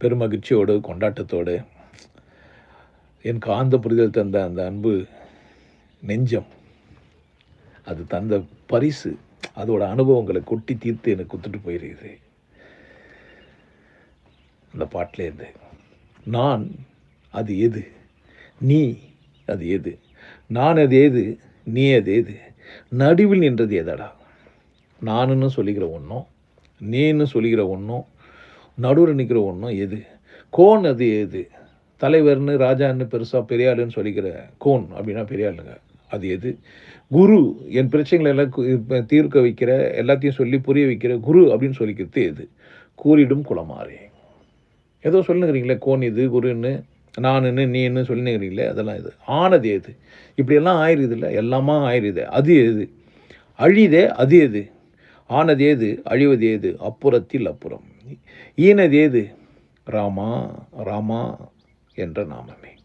பெருமகிழ்ச்சியோடு கொண்டாட்டத்தோடு என் காந்த புரிதல் தந்த அந்த அன்பு நெஞ்சம் அது தந்த பரிசு அதோட அனுபவங்களை கொட்டி தீர்த்து எனக்கு கொடுத்துட்டு போயிருக்குது. அந்த பாட்டிலேருந்து நான் அது எது? நீ அது எது? நான் அது எது? நீ அது எது? நடுவில் நின்றது எதடா? நானுன்னு சொல்லிக்கிற ஒன்றும் நீன்னு சொல்லிக்கிற ஒன்றும் நடுவில் நிற்கிற ஒன்றும் எது? கோன் அது எது? தலைவர்னு ராஜான்னு பெருசாக பெரியாளுன்னு சொல்லிக்கிற கோன் அப்படின்னா பெரியாளுங்க. அது எது? குரு என் பிரச்சனைகளை எல்லாம் தீர்க்க வைக்கிற எல்லாத்தையும் சொல்லி புரிய வைக்கிற குரு அப்படின்னு சொல்லிக்கிறது எது? கூறிடும் குளமாறே ஏதோ சொல்லுங்கிறீங்களே கோன் இது குருன்னு நானுன்னு நீன்னு சொல்லுங்கிறீங்களே அதெல்லாம் இது. ஆனது எது? இப்படியெல்லாம் ஆயிருது இல்லை எல்லாமா ஆயிருது. அது எது? அழிதே அது எது? ஆனது ஏது அழிவது ஏது அப்புறத்தில் அப்புறம். ஈனது ஏது? ராமா ராமா என்ற நாமமே.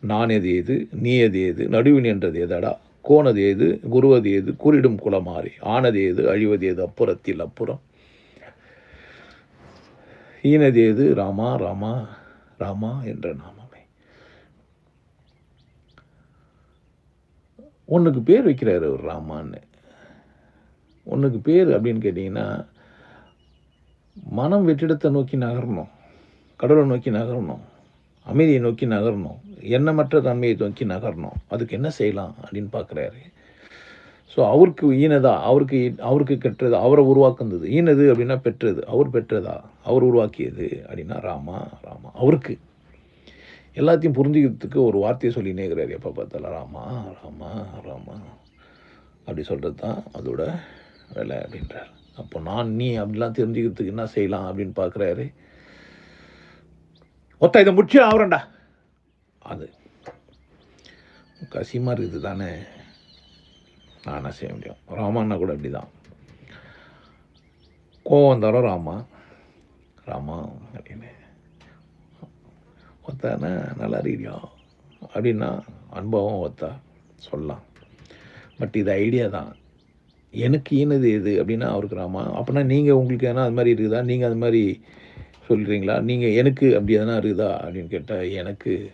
நான் எது ஏது? நீ எது ஏது? நடுவின் என்றது எதடா கோனது ஏது? குருவது ஏது? குறிடும் குளமாறி. ஆனது ஏது? அழிவது ஏது? அப்புறத்தில் அப்புறம். ஈனது ஏது? ராமா ராமா ராமா என்ற நாமமே. ஒன்றுக்கு பேர் வைக்கிறாரு ஒரு ராமான்னு. ஒன்றுக்கு பேர் அப்படின்னு கேட்டிங்கன்னா மனம் வெற்றிடத்தை நோக்கி நகரணும் கடவுளை நோக்கி நகரணும் அமைதியை நோக்கி நகரணும் எண்ணமற்ற தன்மையை நோக்கி நகரணும். அதுக்கு என்ன செய்யலாம் அப்படின்னு பார்க்குறாரு. ஸோ அவருக்கு ஈனதா? அவருக்கு அவருக்கு கெட்டது அவரை உருவாக்குந்தது ஈனது அப்படின்னா பெற்றது. அவர் பெற்றதா? அவர் உருவாக்கியது அப்படின்னா ராமா ராமா. அவருக்கு. எல்லாத்தையும் புரிஞ்சுக்கிறதுக்கு ஒரு வார்த்தையை சொல்லி நேர்கிறார். எப்போ பார்த்தாலும் ராமா ராமா ராமா. அப்படி சொல்கிறது தான் அதோட வேலை அப்படின்றார். அப்போ நான் நீ அப்படிலாம் தெரிஞ்சுக்கிறதுக்கு என்ன செய்யலாம் அப்படின்னு பார்க்குறாரு. ஒத்த இதை முடிச்சு ஆகிறேன்டா அது கசிமா இருக்குது தானே. நான் என்ன செய்ய முடியும்? ராமான்னா கூட அப்படி தான் கோவம் தரோம் ராமா? ராமா அப்படின்னு. ஒத்தானா நல்லா இருக்கீங்க அப்படின்னா அனுபவம் ஒத்தா சொல்லலாம். பட் இது ஐடியா தான். எனக்கு ஈனது எது அப்படின்னா அவருக்கு ராமா அப்படின்னா நீங்கள் உங்களுக்கு எதனா அது மாதிரி இருக்குதா? நீங்கள் அது மாதிரி சொல்கிறீங்களா நீங்கள் எனக்கு அப்படி எதனா இருக்குதா? அப்படின்னு கேட்டால் எனக்கு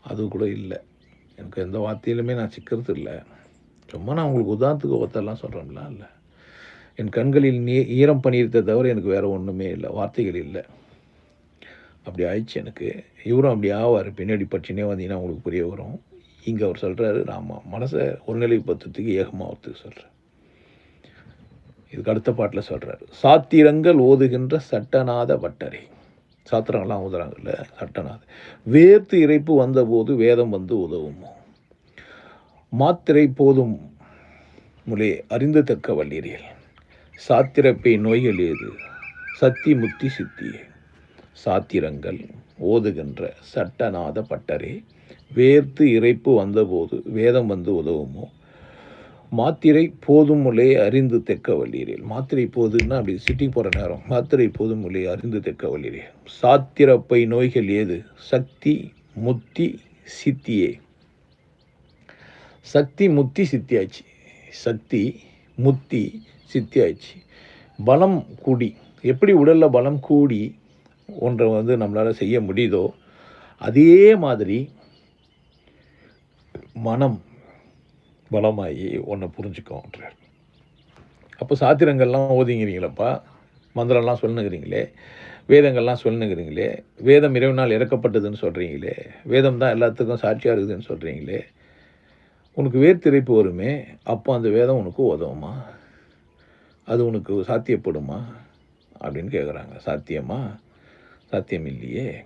அது கூட இல்லை. எனக்கு எந்த வார்த்தையிலுமே நான் சிக்கிறது இல்லை. சும்மா நான் உங்களுக்கு உதாரணத்துக்கு ஒருத்தெல்லாம் சொல்கிறேன்லாம் இல்லை. என் கண்களில் நீ ஈரம் பண்ணியிருத்த தவிர எனக்கு வேறு ஒன்றுமே இல்லை. வார்த்தைகள் இல்லை. அப்படி ஆயிடுச்சு எனக்கு. இவரும் அப்படி ஆவார். பின்னாடி பற்றினே வந்தீங்கன்னா உங்களுக்கு புரிய வரும். இங்கே அவர் சொல்கிறாரு ராமா மனசை ஒருநிலைப்படுத்துறதுக்கு ஏகமாகறதுக்கு சொல்கிறார் இதுக்கு அடுத்த பாட்டில் சொல்கிறாரு சாத்திரங்கள் ஓதுகின்ற சட்டநாத வட்டரை சாத்திரங்கள்லாம் ஓதுறாங்கல்ல சட்டநாத. வேர்த்து இறைப்பு வந்தபோது வேதம் வந்து உதவுமோ. மாத்திரை போதும் முலே அறிந்து தக்க வல்லீரியல் சாத்திரப்பை நோய்கள் ஏது? சத்தி முத்தி சித்தியே. சாத்திரங்கள் ஓதுகின்ற சட்டநாத பட்டரே வேர்த்து இறைப்பு வந்தபோது வேதம் வந்து உதவுமோ? மாத்திரை போதுமுலே அறிந்து தெக்க வல்லீரேல் மாத்திரை போதுன்னா அப்படி சிட்டி போகிற நேரம். மாத்திரை போதுமுலே அறிந்து தெக்க வல்லீரேல் சாத்திரப்பை நோய்கள் ஏது? சக்தி முத்தி சித்தியே. சக்தி முத்தி சித்தியாச்சு. சக்தி முத்தி சித்தியாச்சு. பலம் கூடி. எப்படி உடலில் பலம் கூடி ஒன்றை வந்து நம்மளால் செய்ய முடியுதோ அதே மாதிரி மனம் பலமாகி ஒன்றை புரிஞ்சுக்கோன்றார் அப்போ சாத்திரங்கள்லாம் ஓதிங்கிறீங்களப்பா? மந்திரம்லாம் சொல்லுங்கிறீங்களே வேதங்கள்லாம் சொல்லுங்கிறீங்களே வேதம் இறைவனால் இறக்கப்பட்டதுன்னு சொல்கிறீங்களே வேதம் தான் எல்லாத்துக்கும் சாட்சியாக இருக்குதுன்னு சொல்கிறீங்களே உனக்கு வேர்த்திரைப்பு வருமே அப்போ அந்த வேதம் உனக்கு உதவுமா? அது உனக்கு சாத்தியப்படுமா? அப்படின்னு கேட்குறாங்க சாத்தியமாக சாத்தியம் இல்லையே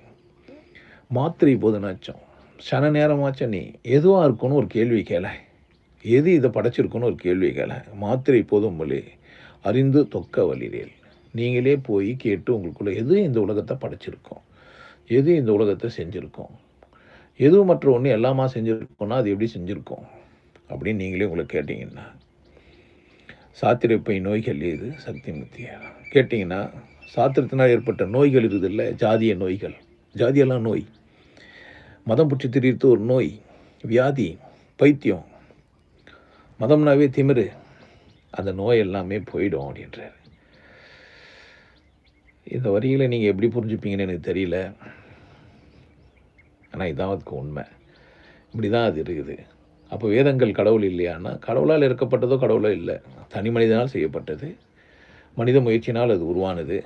மாத்திரை போதுனாச்சும். சன நேரமாச்சும் நீ எதுவாக இருக்குன்னு ஒரு கேள்வி கேள. எது இதை படைச்சிருக்குன்னு ஒரு கேள்வி கேள. மாத்திரை போதும் மொழி அறிந்து தொக்க வலிரேல். நீங்களே போய் கேட்டு உங்களுக்குள்ள எது இந்த உலகத்தை படைச்சிருக்கோம்? எது இந்த உலகத்தை செஞ்சுருக்கோம்? எது மற்ற ஒன்று எல்லாமா செஞ்சுருக்கோம்னா அது எப்படி செஞ்சுருக்கோம்? அப்படின்னு நீங்களே உங்களை கேட்டிங்கன்னா. சாத்திரப்பை நோய்கள் இது சக்தி முத்திய கேட்டிங்கன்னா சாத்திரத்தினால் ஏற்பட்ட நோய்கள் இருக்குதுல்ல ஜாதிய நோய்கள். ஜாதியெல்லாம் நோய். மதம் பிடிச்சி திரித்து ஒரு நோய். வியாதி பைத்தியம். மதம்னாவே திமிரு. அந்த நோய் எல்லாமே போயிடும் அப்படின்றார். இந்த வரிகளை நீங்கள் எப்படி புரிஞ்சுப்பீங்கன்னு எனக்கு தெரியல. ஆனால் இதான் அதுக்கு உண்மை. இப்படி தான் அது இருக்குது. அப்போ வேதங்கள் கடவுள் இல்லையான்னா கடவுளால் இருக்கப்பட்டதோ கடவுளோ இல்லை. தனி மனிதனால் செய்யப்பட்டது. மனித முயற்சினால் அது உருவானது.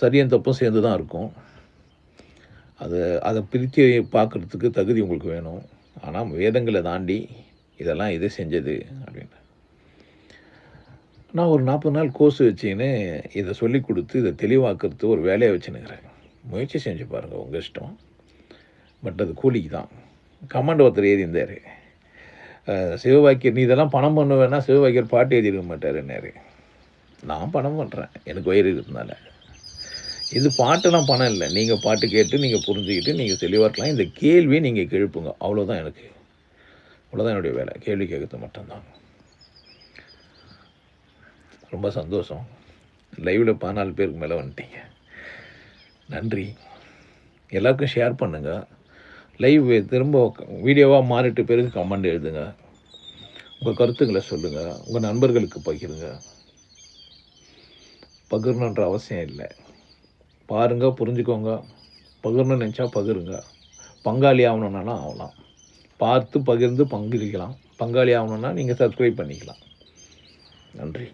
சரியும் தப்பும் சேர்ந்து தான் இருக்கும். அதை அதை பிரித்து பார்க்குறதுக்கு தகுதி உங்களுக்கு வேணும். ஆனால் வேதங்களை தாண்டி இதெல்லாம் இது செஞ்சது அப்படின்னு நான் ஒரு நாற்பது நாள் கோர்ஸ் வச்சுன்னு இதை சொல்லி கொடுத்து இதை தெளிவாக்குறது ஒரு வேலையை வச்சுன்னுக்கிறேன். முயற்சி செஞ்சு பாருங்கள் உங்கள் இஷ்டம். பட் அது கூலிக்கு தான். கமாண்ட் ஒருத்தர் எழுதியிருந்தார். சிவபாக்கியர் நீ இதெல்லாம் பணம் பண்ணுவேன்னா சிவபாக்கியர் பாட்டு எழுதிருக்க மாட்டாருன்னாரு நான் பணம் பண்ணுறேன் எனக்கு வயிறு இருக்கிறதுனால. இது பாட்டெல்லாம் பணம் இல்லை. நீங்கள் பாட்டு கேட்டு நீங்கள் புரிஞ்சுக்கிட்டு நீங்கள் தெளிவாக்கலாம் இந்த கேள்வியை நீங்கள் கிழப்புங்க. அவ்வளோதான் எனக்கு. அவ்வளோதான் என்னுடைய வேலை. கேள்வி கேட்கறது மட்டும்தான். ரொம்ப சந்தோஷம். லைவில் பதினாலு பேருக்கு மேலே வந்துட்டீங்க. நன்றி. எல்லாருக்கும் ஷேர் பண்ணுங்கள் லைவ் திரும்ப வீடியோவாக மாறிட்டு பிறகு கமெண்ட் எழுதுங்க. உங்கள் கருத்துக்களை சொல்லுங்கள் உங்கள் நண்பர்களுக்கு பகிருங்க. பகிரணுன்ற அவசியம் இல்லை. பாருங்க புரிஞ்சுக்கோங்க. பகிரணும்னு நினச்சா பகிருங்க. பங்காளி ஆகணுன்னா ஆகலாம். பார்த்து பகிர்ந்து பங்களிக்கலாம் பங்காளி ஆகணுன்னா நீங்கள் சப்ஸ்கிரைப் பண்ணிக்கலாம். நன்றி.